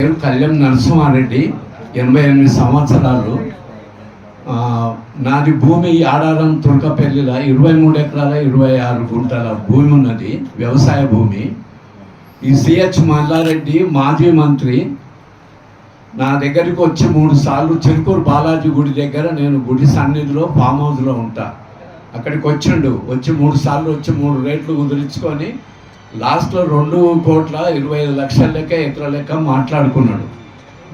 నేను కళ్యాణ్ నరసింహారెడ్డి ఎనభై ఎనిమిది సంవత్సరాలు నాది భూమి ఆడారం తుర్కపల్లిల ఇరవై మూడు ఎకరాల ఇరవై ఆరు గుంటల భూమి ఉన్నది వ్యవసాయ భూమి. ఈ సిహెచ్ మల్లారెడ్డి మాజీ మంత్రి. నా దగ్గరికి వచ్చి మూడు సార్లు చెరుకూరు బాలాజీ గుడి దగ్గర నేను గుడి సన్నిధిలో ఫామ్ హౌస్లో ఉంటా. అక్కడికి వచ్చిండు వచ్చి మూడు సార్లు వచ్చి మూడు రేట్లు కుదిరించుకొని లాస్ట్లో రెండు కోట్ల ఇరవై ఐదు లక్షల లెక్క ఎకరాల లెక్క మాట్లాడుకున్నాడు.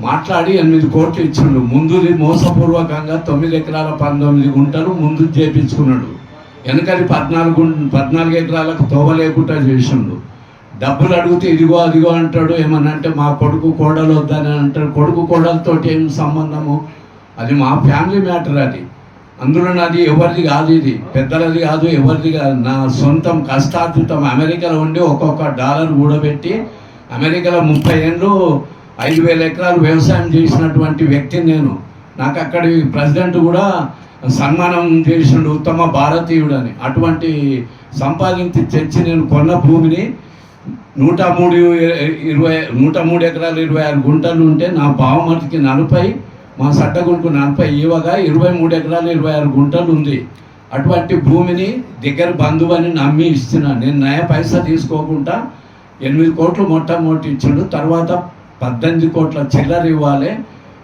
మాట్లాడి ఎనిమిది కోట్లు ఇచ్చిండు. ముందుది మోసపూర్వకంగా తొమ్మిది ఎకరాల పంతొమ్మిది గుంటలు ముందు చేపించుకున్నాడు. వెనకది పద్నాలుగు పద్నాలుగు ఎకరాలకు తోవ లేకుండా చేసిండు. డబ్బులు అడిగితే ఇదిగో అదిగో అంటాడు. ఏమన్నా అంటే మా కొడుకు కోడలు వద్దని అంటాడు. కొడుకు కోడలతో ఏం సంబంధము? అది మా ఫ్యామిలీ మ్యాటర్ అది. అందులో నాది ఎవరిది కాదు ఇది. పెద్దలది కాదు ఎవరిది కాదు. నా సొంతం కష్టార్జితం అమెరికాలో ఉండి ఒక్కొక్క డాలర్ కూడబెట్టి అమెరికాలో ముప్పై ఏళ్ళు ఐదు వేల ఎకరాలు వ్యవసాయం చేసినటువంటి వ్యక్తిని నేను. నాకు అక్కడి ప్రెసిడెంట్ కూడా సన్మానం చేసిండు ఉత్తమ భారతీయుడు అని అటువంటి సంపాదించి తెచ్చి నేను కొన్న భూమిని నూట మూడు ఇరవై నూట మూడు ఎకరాలు ఇరవై ఆరు గుంటలు ఉంటే నా బావమతికి నలభై మా సడ్డగుంటు నలభై ఇవ్వగా ఇరవై మూడు ఎకరాలు ఇరవై ఆరు గుంటలు ఉంది. అటువంటి భూమిని దగ్గర బంధువని నమ్మి ఇస్తున్నా. నేను నయ పైసా తీసుకోకుండా ఎనిమిది కోట్లు మొట్టమొదటి ఇచ్చిండు. తర్వాత పద్దెనిమిది కోట్ల చిల్లర ఇవ్వాలి.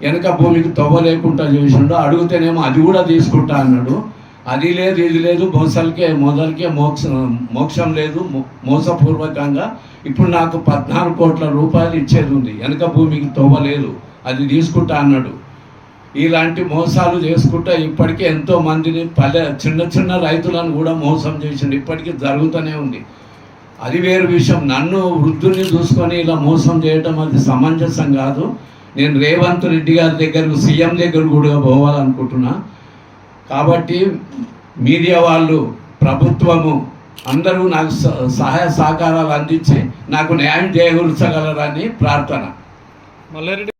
వెనక భూమికి తవ్వ లేకుండా చేసిండు. అడిగితేనేమో అది కూడా తీసుకుంటా అన్నాడు. అది లేదు ఇది లేదు. మోసలకే మొదలకే మోక్ష మోక్షం లేదు. మో- మోసపూర్వకంగా ఇప్పుడు నాకు పద్నాలుగు కోట్ల రూపాయలు ఇచ్చేది ఉంది. వెనక భూమికి తవ్వలేదు అది తీసుకుంటా అన్నాడు. ఇలాంటి మోసాలు చేసుకుంటా ఇప్పటికీ ఎంతో మందిని పల్లె చిన్న చిన్న రైతులను కూడా మోసం చేసిండు. ఇప్పటికీ జరుగుతూనే ఉంది. అది వేరు విషయం. నన్ను వృద్ధుల్ని చూసుకొని ఇలా మోసం చేయటం అది సమంజసం కాదు. నేను రేవంత్ రెడ్డి గారి దగ్గరకు సీఎం దగ్గర కూడా పోవాలనుకుంటున్నా. కాబట్టి మీడియా వాళ్ళు ప్రభుత్వము అందరూ నాకు స- సహాయ సహకారాలు అందించి నాకు న్యాయం చేకూర్చగలరని ప్రార్థన. మల్లారెడ్డి